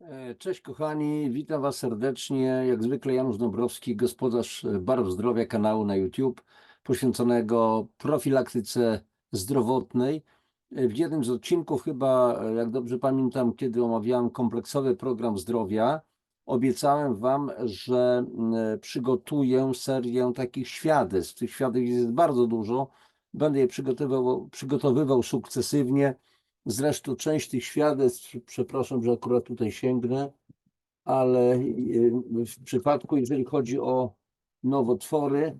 E, Cześć kochani, witam Was serdecznie. Jak zwykle Janusz Dąbrowski, gospodarz e, Barw Zdrowia kanału na YouTube poświęconego profilaktyce zdrowotnej. E, W jednym z odcinków chyba, jak dobrze pamiętam, kiedy omawiałem kompleksowy program zdrowia, obiecałem Wam, że mm, przygotuję serię takich świadectw. Tych świadectw jest bardzo dużo. Będę je przygotowywał, przygotowywał sukcesywnie. Zresztą część tych świadectw, przepraszam, że akurat tutaj sięgnę, ale y, w przypadku, jeżeli chodzi o nowotwory,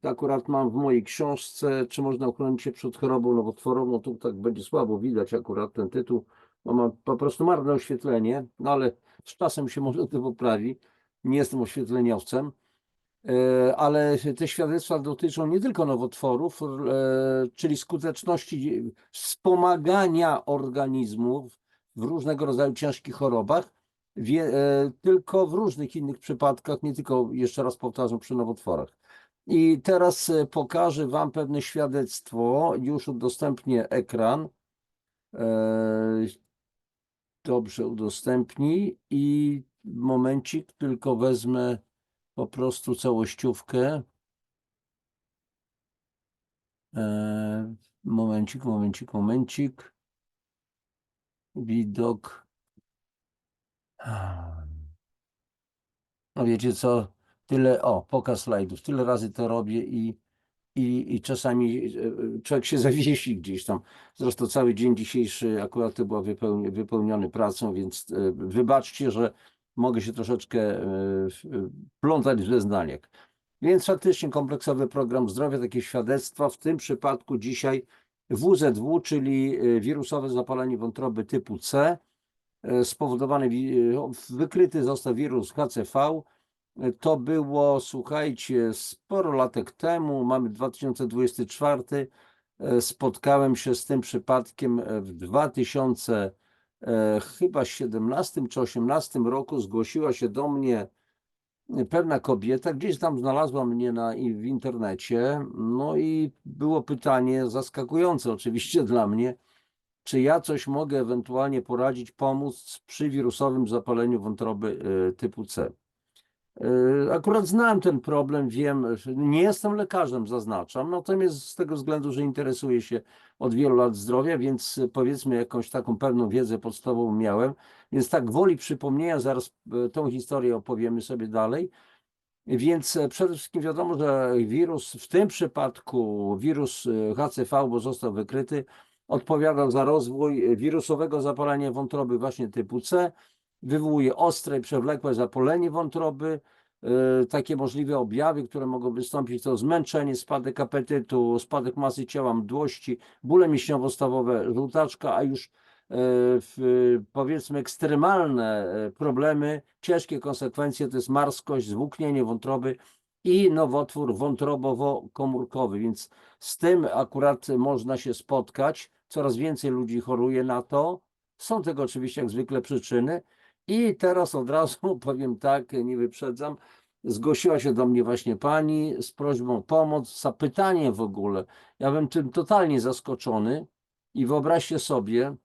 to akurat mam w mojej książce, czy można uchronić się przed chorobą nowotworową, tu tak będzie słabo widać akurat ten tytuł, bo mam po prostu marne oświetlenie, no ale z czasem się może to poprawi, nie jestem oświetleniowcem. E, ale te świadectwa dotyczą nie tylko nowotworów, e, czyli skuteczności wspomagania organizmów w różnego rodzaju ciężkich chorobach, e, tylko w różnych innych przypadkach, nie tylko, jeszcze raz powtarzam, przy nowotworach. I teraz pokażę Wam pewne świadectwo, już udostępnię ekran. Dobrze, udostępnij i momencik, tylko wezmę po prostu całościówkę. E, Momencik, momencik, momencik. Widok. No wiecie co, tyle, o, pokaz slajdów, tyle razy to robię i, i, i czasami e, człowiek się zawiesi gdzieś tam. Zresztą cały dzień dzisiejszy akurat to był wypełni, wypełniony pracą, więc e, wybaczcie, że mogę się troszeczkę e, w- plątać w zeznaniach. Więc faktycznie kompleksowy program zdrowia, takie świadectwa, w tym przypadku dzisiaj WZW, czyli e, wirusowe zapalenie wątroby typu C, e, spowodowany, e, wykryty został wirus HCV. E, To było, słuchajcie, sporo latek temu, mamy 2024. E, Spotkałem się z tym przypadkiem e, w 2000 e, chyba 17 czy 18 roku zgłosiła się do mnie pewna kobieta, gdzieś tam znalazła mnie na, w internecie, no i było pytanie zaskakujące oczywiście dla mnie, czy ja coś mogę ewentualnie poradzić, pomóc przy wirusowym zapaleniu wątroby e, typu C. E, Akurat znam ten problem, wiem, nie jestem lekarzem, zaznaczam, natomiast z tego względu, że interesuję się od wielu lat zdrowia, więc e, powiedzmy jakąś taką pewną wiedzę podstawową miałem, więc tak gwoli przypomnienia, zaraz e, tą historię opowiemy sobie dalej. Więc e, przede wszystkim wiadomo, że wirus, w tym przypadku wirus HCV, bo został wykryty, odpowiadał za rozwój wirusowego zapalenia wątroby właśnie typu C, wywołuje ostre i przewlekłe zapalenie wątroby. E, Takie możliwe objawy, które mogą wystąpić, to zmęczenie, spadek apetytu, spadek masy ciała, mdłości, bóle mięśniowo-stawowe, żółtaczka, a już e, w, powiedzmy ekstremalne e, problemy, ciężkie konsekwencje to jest marskość, zwłóknienie wątroby i nowotwór wątrobowo-komórkowy, więc z tym akurat można się spotkać. Coraz więcej ludzi choruje na to. Są tego oczywiście jak zwykle przyczyny. I teraz od razu powiem tak, nie wyprzedzam. Zgłosiła się do mnie właśnie pani z prośbą o pomoc, zapytanie w ogóle. Ja byłem tym totalnie zaskoczony i wyobraźcie sobie,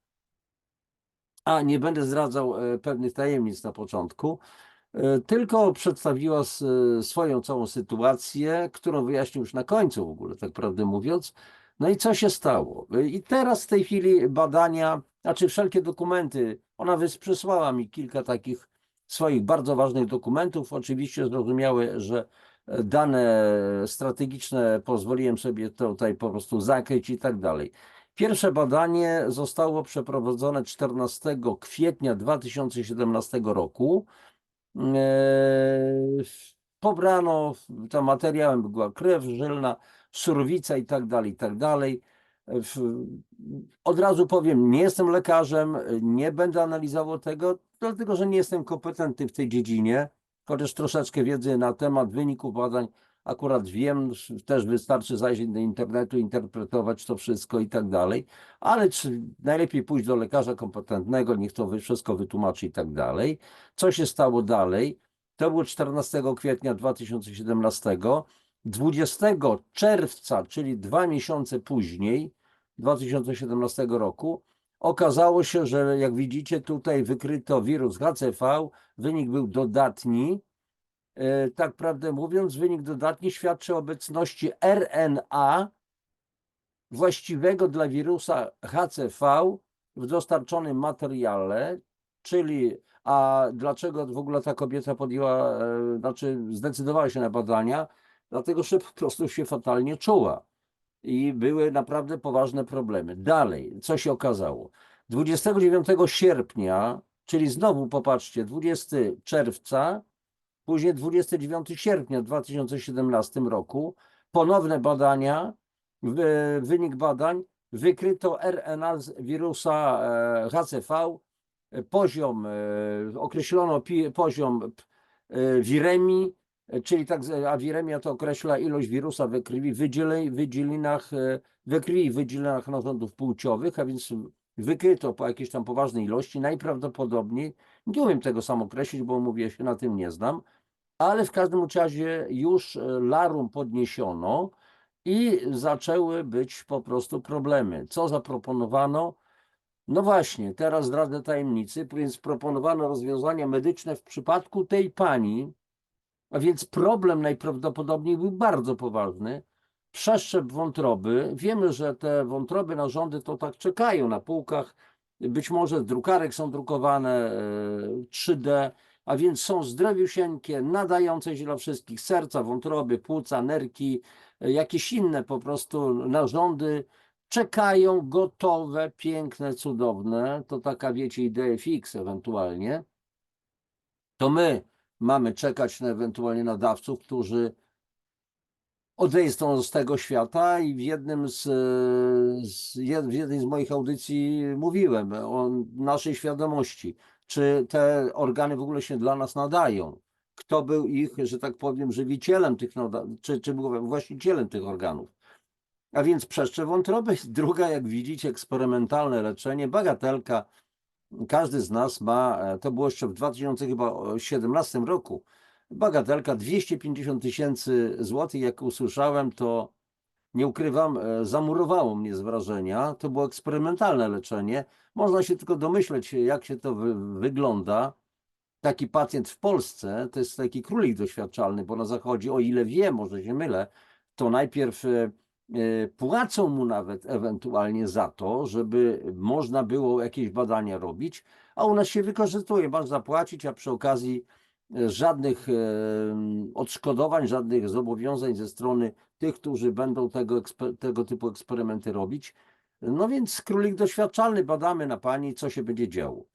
a nie będę zdradzał e, pewnych tajemnic na początku, e, tylko przedstawiła e, swoją całą sytuację, którą wyjaśnił już na końcu w ogóle, tak prawdę mówiąc. No i co się stało? I teraz w tej chwili badania, znaczy wszelkie dokumenty, ona przysłała mi kilka takich swoich bardzo ważnych dokumentów. Oczywiście zrozumiałe, że e, dane strategiczne pozwoliłem sobie tutaj po prostu zakryć i tak dalej. Pierwsze badanie zostało przeprowadzone 14 kwietnia 2017 roku. Eee, Pobrano, tam materiałem była krew żylna, surwica i tak dalej, i tak dalej. Od razu powiem, nie jestem lekarzem, nie będę analizował tego, dlatego że nie jestem kompetentny w tej dziedzinie, chociaż troszeczkę wiedzy na temat wyników badań akurat wiem, też wystarczy zajrzeć do internetu, interpretować to wszystko i tak dalej, ale czy najlepiej pójść do lekarza kompetentnego, niech to wszystko wytłumaczy i tak dalej. Co się stało dalej? To było 14 kwietnia 2017. 20 czerwca, czyli dwa miesiące później, 2017 roku, Okazało się, że jak widzicie tutaj wykryto wirus HCV, wynik był dodatni. E, Tak prawdę mówiąc, wynik dodatni świadczy o obecności RNA właściwego dla wirusa HCV w dostarczonym materiale, czyli a dlaczego w ogóle ta kobieta podjęła, e, znaczy zdecydowała się na badania? Dlatego, że po prostu się fatalnie czuła i były naprawdę poważne problemy. Dalej, co się okazało? 29 sierpnia, czyli znowu popatrzcie, 20 czerwca, później 29 sierpnia 2017 roku, ponowne badania, wy- wynik badań, wykryto RNA wirusa e, HCV, e, poziom, e, określono poziom wiremii, czyli tak, z- a wiremia to określa ilość wirusa we krwi, wydzielej, wydzielinach, e, we krwi wydzielinach narządów płciowych, a więc wykryto po jakiejś tam poważnej ilości, najprawdopodobniej, nie umiem tego sam określić, bo mówię, się na tym nie znam, ale w każdym razie już e, larum podniesiono i zaczęły być po prostu problemy. Co zaproponowano? No właśnie, teraz zdradzę tajemnicy, więc proponowano rozwiązania medyczne w przypadku tej pani, a więc problem najprawdopodobniej był bardzo poważny. Przeszczep wątroby. Wiemy, że te wątroby narządy to tak czekają na półkach. Być może z drukarek są drukowane e, 3D, a więc są zdrowiusieńkie, nadające się dla wszystkich serca, wątroby, płuca, nerki, e, jakieś inne po prostu narządy. Czekają gotowe, piękne, cudowne. To taka, wiecie, idea fix ewentualnie. To my mamy czekać na ewentualnie nadawców, którzy odejdą z tego świata i w jednym z, z w jednej z moich audycji mówiłem o naszej świadomości, czy te organy w ogóle się dla nas nadają. Kto był ich, że tak powiem, żywicielem tych, czy, czy był właścicielem tych organów. A więc przeszczep wątroby. Druga, jak widzicie, eksperymentalne leczenie, bagatelka. Każdy z nas ma, e, to było jeszcze w 2017 roku, bagatelka 250 tysięcy złotych, jak usłyszałem, to nie ukrywam, e, zamurowało mnie z wrażenia. To było eksperymentalne leczenie. Można się tylko domyśleć, jak się to wy, wygląda. Taki pacjent w Polsce to jest taki królik doświadczalny, bo na zachodzie, o ile wiem, może się mylę, to najpierw e, płacą mu nawet ewentualnie za to, żeby można było jakieś badania robić, a u nas się wykorzystuje, masz zapłacić, a przy okazji e, żadnych e, odszkodowań, żadnych zobowiązań ze strony tych, którzy będą tego, tego typu eksperymenty robić. No więc królik doświadczalny, badamy na pani, co się będzie działo.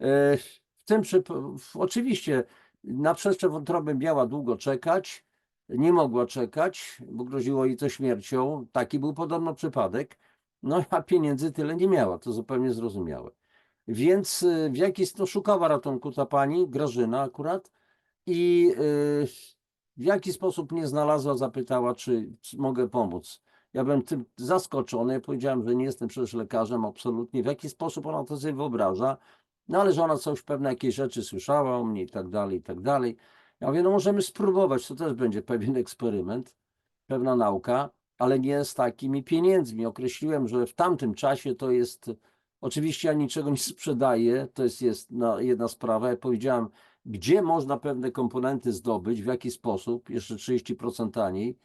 E, W tym oczywiście na przeszczep wątroby miała długo czekać, nie mogła czekać, bo groziło jej to śmiercią. Taki był podobno przypadek. No a pieniędzy tyle nie miała, to zupełnie zrozumiałe. Więc y, w jaki to szukała ratunku ta pani, Grażyna akurat, i y, w jaki sposób mnie znalazła, zapytała, czy, mogę pomóc. Ja byłem tym zaskoczony, powiedziałem, że nie jestem przecież lekarzem, absolutnie. W jaki sposób ona to sobie wyobraża, no ale że ona coś, pewne jakieś rzeczy słyszała o mnie i tak dalej, i tak dalej. Ja mówię, no możemy spróbować, to też będzie pewien eksperyment, pewna nauka, ale nie z takimi pieniędzmi. Określiłem, że w tamtym czasie to jest, oczywiście ja niczego nie sprzedaję, to jest, jest na, jedna sprawa. Ja powiedziałem, gdzie można pewne komponenty zdobyć, w jaki sposób, jeszcze 30% taniej.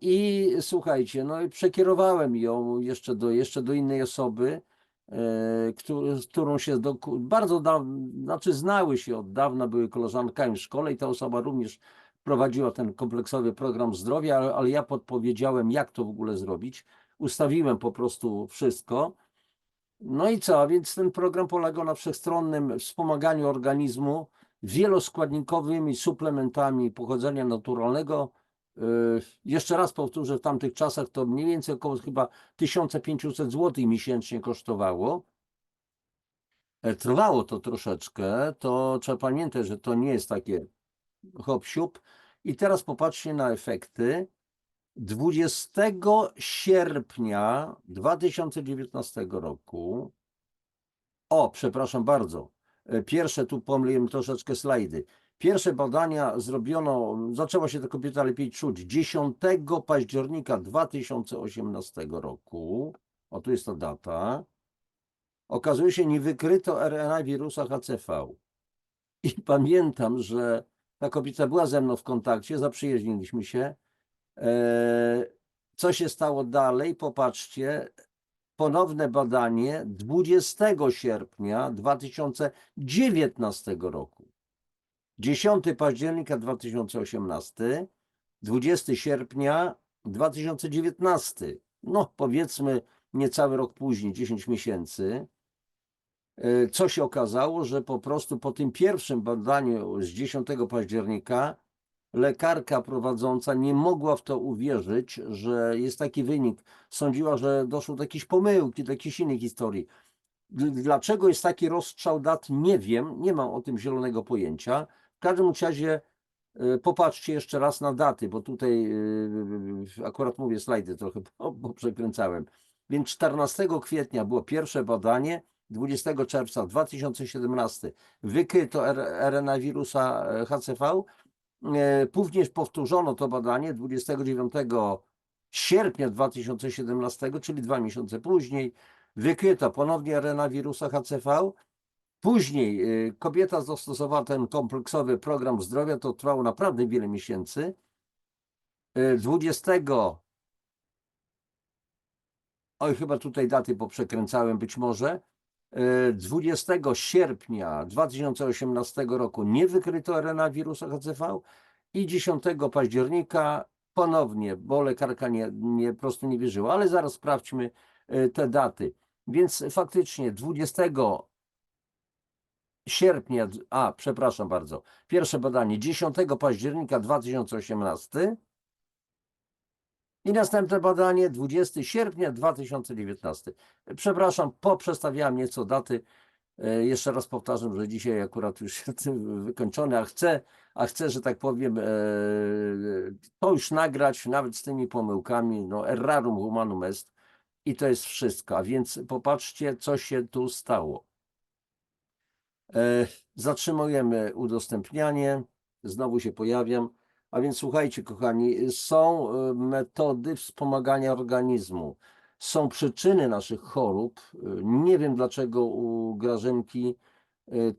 I słuchajcie, no i przekierowałem ją jeszcze do, jeszcze do innej osoby, który, z którą się do, bardzo dawno, znaczy znały się od dawna, były koleżankami w szkole i ta osoba również prowadziła ten kompleksowy program zdrowia, ale, ale ja podpowiedziałem, jak to w ogóle zrobić. Ustawiłem po prostu wszystko. No i co? A więc ten program polegał na wszechstronnym wspomaganiu organizmu wieloskładnikowymi suplementami pochodzenia naturalnego. Yy, Jeszcze raz powtórzę, w tamtych czasach to mniej więcej około chyba 1500 zł miesięcznie kosztowało. E, Trwało to troszeczkę, to trzeba pamiętać, że to nie jest takie hop siup. I teraz popatrzcie na efekty. 20 sierpnia 2019 roku. O, przepraszam bardzo. E, Pierwsze, tu pomyliłem troszeczkę slajdy. Pierwsze badania zrobiono, zaczęła się ta kobieta lepiej czuć 10 października 2018 roku. O, tu jest ta data. Okazuje się, nie wykryto RNA wirusa HCV. I pamiętam, że ta kobieta była ze mną w kontakcie, zaprzyjaźniliśmy się. E, Co się stało dalej? Popatrzcie. Ponowne badanie 20 sierpnia 2019 roku. 10 października 2018, 20 sierpnia 2019. No, powiedzmy niecały rok później, 10 miesięcy. E, Co się okazało, że po prostu po tym pierwszym badaniu z 10 października lekarka prowadząca nie mogła w to uwierzyć, że jest taki wynik. Sądziła, że doszło do jakiejś pomyłki, do jakiejś innej historii. Dl- Dlaczego jest taki rozstrzał dat, nie wiem, nie mam o tym zielonego pojęcia. Każdym razie e, popatrzcie jeszcze raz na daty, bo tutaj e, akurat mówię slajdy trochę bo, przekręcałem. Więc 14 kwietnia było pierwsze badanie, 20 czerwca 2017 wykryto RNA wirusa e, HCV. E, Później powtórzono to badanie 29 sierpnia 2017, czyli dwa miesiące później. Wykryto ponownie RNA wirusa HCV. Później e, kobieta zastosowała ten kompleksowy program zdrowia, to trwało naprawdę wiele miesięcy. E, 20 Oj, chyba tutaj daty poprzekręcałem być może. E, 20 sierpnia 2018 roku nie wykryto RNA wirusa HCV i 10 października ponownie, bo lekarka nie, nie, prostu nie wierzyła, ale zaraz sprawdźmy te daty. Więc faktycznie 20 sierpnia, a przepraszam bardzo, pierwsze badanie 10 października 2018 i następne badanie 20 sierpnia 2019. Przepraszam, poprzestawiałem nieco daty. E, Jeszcze raz powtarzam, że dzisiaj akurat już jestem wykończony, a chcę, a chcę, że tak powiem, e, to już nagrać, nawet z tymi pomyłkami. No, errarum humanum est. I to jest wszystko. A więc popatrzcie, co się tu stało. E, Zatrzymujemy udostępnianie. Znowu się pojawiam. A więc słuchajcie, kochani, są e, metody wspomagania organizmu. Są przyczyny naszych chorób. E, Nie wiem dlaczego u Grażynki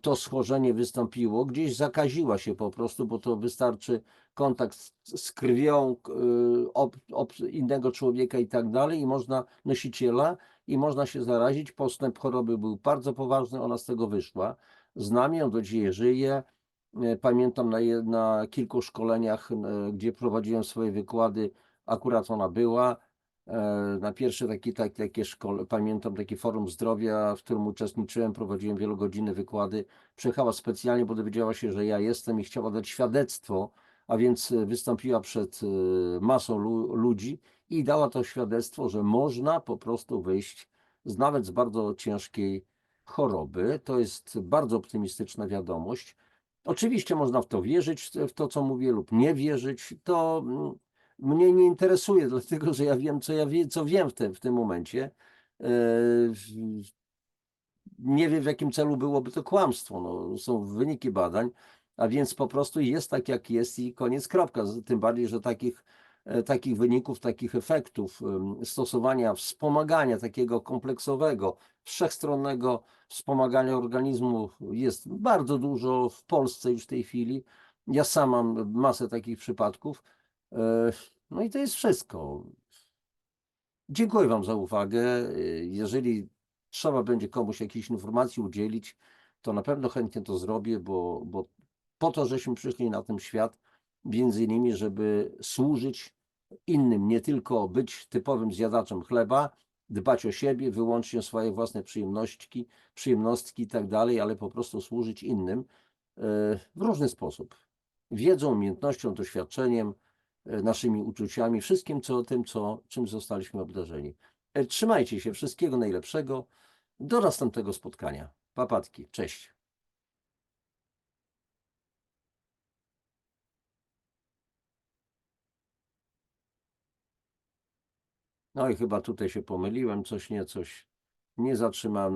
to schorzenie wystąpiło. Gdzieś zakaziła się po prostu, bo to wystarczy kontakt z- krwią ob, ob innego człowieka i tak dalej, i można nosiciela, i można się zarazić. Postęp choroby był bardzo poważny, ona z tego wyszła. Z nami on do dzisiaj żyje. Pamiętam na, na kilku szkoleniach, e, gdzie prowadziłem swoje wykłady, akurat ona była. E, Na pierwsze takie, tak, takie szkole, pamiętam takie forum zdrowia, w którym uczestniczyłem, prowadziłem wielogodzinne wykłady. Przyjechała specjalnie, bo dowiedziała się, że ja jestem i chciała dać świadectwo, a więc e, wystąpiła przed masą lu ludzi i dała to świadectwo, że można po prostu wyjść z nawet z bardzo ciężkiej choroby. To jest bardzo optymistyczna wiadomość. Oczywiście można w to wierzyć, w to, co mówię, lub nie wierzyć. To mm, mnie nie interesuje, dlatego że ja wiem, co ja wie, co wiem w tym, w tym momencie. E, Nie wiem, w jakim celu byłoby to kłamstwo. No, są wyniki badań, a więc po prostu jest tak, jak jest i koniec, kropka. Tym bardziej, że takich, takich wyników, takich efektów stosowania wspomagania takiego kompleksowego, wszechstronnego wspomagania organizmu jest bardzo dużo w Polsce już w tej chwili. Ja sam mam masę takich przypadków. E, No i to jest wszystko. Dziękuję Wam za uwagę. E, Jeżeli trzeba będzie komuś jakiejś informacji udzielić, to na pewno chętnie to zrobię, bo, bo po to, żeśmy przyszli na ten świat, między innymi, żeby służyć innym, nie tylko być typowym zjadaczem chleba, dbać o siebie, wyłącznie o swoje własne przyjemności, przyjemnostki i tak dalej, ale po prostu służyć innym e, w różny sposób. Wiedzą, umiejętnością, doświadczeniem, e, naszymi uczuciami, wszystkim co, tym, co, czym zostaliśmy obdarzeni. E, Trzymajcie się, wszystkiego najlepszego. Do następnego spotkania. Papatki, cześć. No i chyba tutaj się pomyliłem, coś nie, coś nie zatrzymałem.